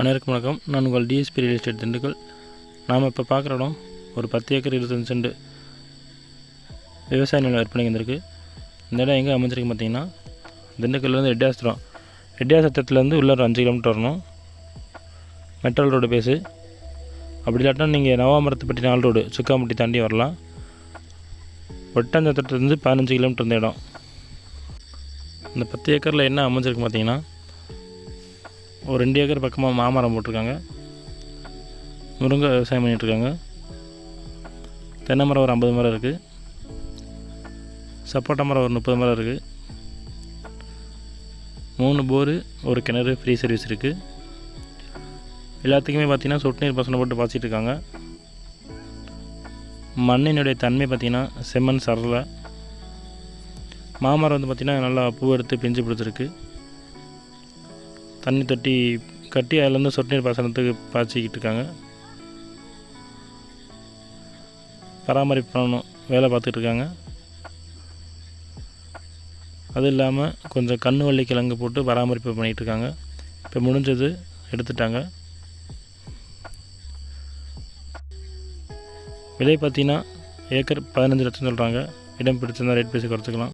அனைவருக்கும் வணக்கம். நான் உங்கள் டிஎஸ்பி ரியல் எஸ்டேட் திண்டுக்கல். நாம் இப்போ பார்க்குற இடம் ஒரு பத்து ஏக்கர் இருபத்தஞ்சு சென்ட் விவசாய நிலம் விற்பனைக்கு வந்திருக்கு. இந்த இடம் எங்கே அமைஞ்சிருக்கு பார்த்தீங்கன்னா திண்டுக்கல்லேருந்து ரெட்டியாஸ்திரம் ரெட்டியாசத்திரத்துலேருந்து உள்ளே ஒரு அஞ்சு கிலோமீட்டர் வரணும். மெட்ரல் ரோடு பேஸு அப்படி இல்லாட்டினா நீங்கள் நவாமரத்துப்பட்டி நாள் ரோடு சுக்காம்பட்டி தாண்டி வரலாம். ஒட்டஞ்சத்திரத்துலேருந்து பதினஞ்சு கிலோமீட்டர் இந்த இடம். இந்த பத்து ஏக்கரில் என்ன அமைஞ்சிருக்கு பார்த்தீங்கன்னா ஒரு ரெண்டு ஏக்கர் பக்கமாக மாமரம் போட்டிருக்காங்க. முருங்கை விவசாயம் பண்ணிகிட்ருக்காங்க தென்னை மரம் ஒரு ஐம்பது மரம் இருக்குது சப்போட்டா மரம் ஒரு முப்பது மரம் இருக்குது மூணு போரு ஒரு கிணறு ஃப்ரீ சர்வீஸ் இருக்குது எல்லாத்துக்குமே பார்த்திங்கன்னா சொட்டு நீர் பசனை போட்டு பாய்ச்சிட்டு இருக்காங்க மண்ணினுடைய தன்மை பார்த்திங்கன்னா செம்மண் சரலை மாமரம் வந்து பார்த்திங்கன்னா நல்லா பூ எடுத்து பிஞ்சு பிடிச்சிருக்கு. தண்ணி தொட்டி கட்டி அதுலேருந்து சொட்டு நீர் பாசனத்துக்கு பாய்ச்சிக்கிட்டு இருக்காங்க. பராமரிப்பு பண்ணணும் வேலை பார்த்துட்டு இருக்காங்க. அது இல்லாமல் கொஞ்சம் கண்ணு கிழங்கு போட்டு பராமரிப்பு பண்ணிகிட்டு இருக்காங்க. இப்போ முடிஞ்சது எடுத்துட்டாங்க. விலை பார்த்தீங்கன்னா ஏக்கர் பதினஞ்சு லட்சம் சொல்கிறாங்க இடம் பிடிச்சிருந்தா ரேட் பேசி குறைச்சிக்கலாம்.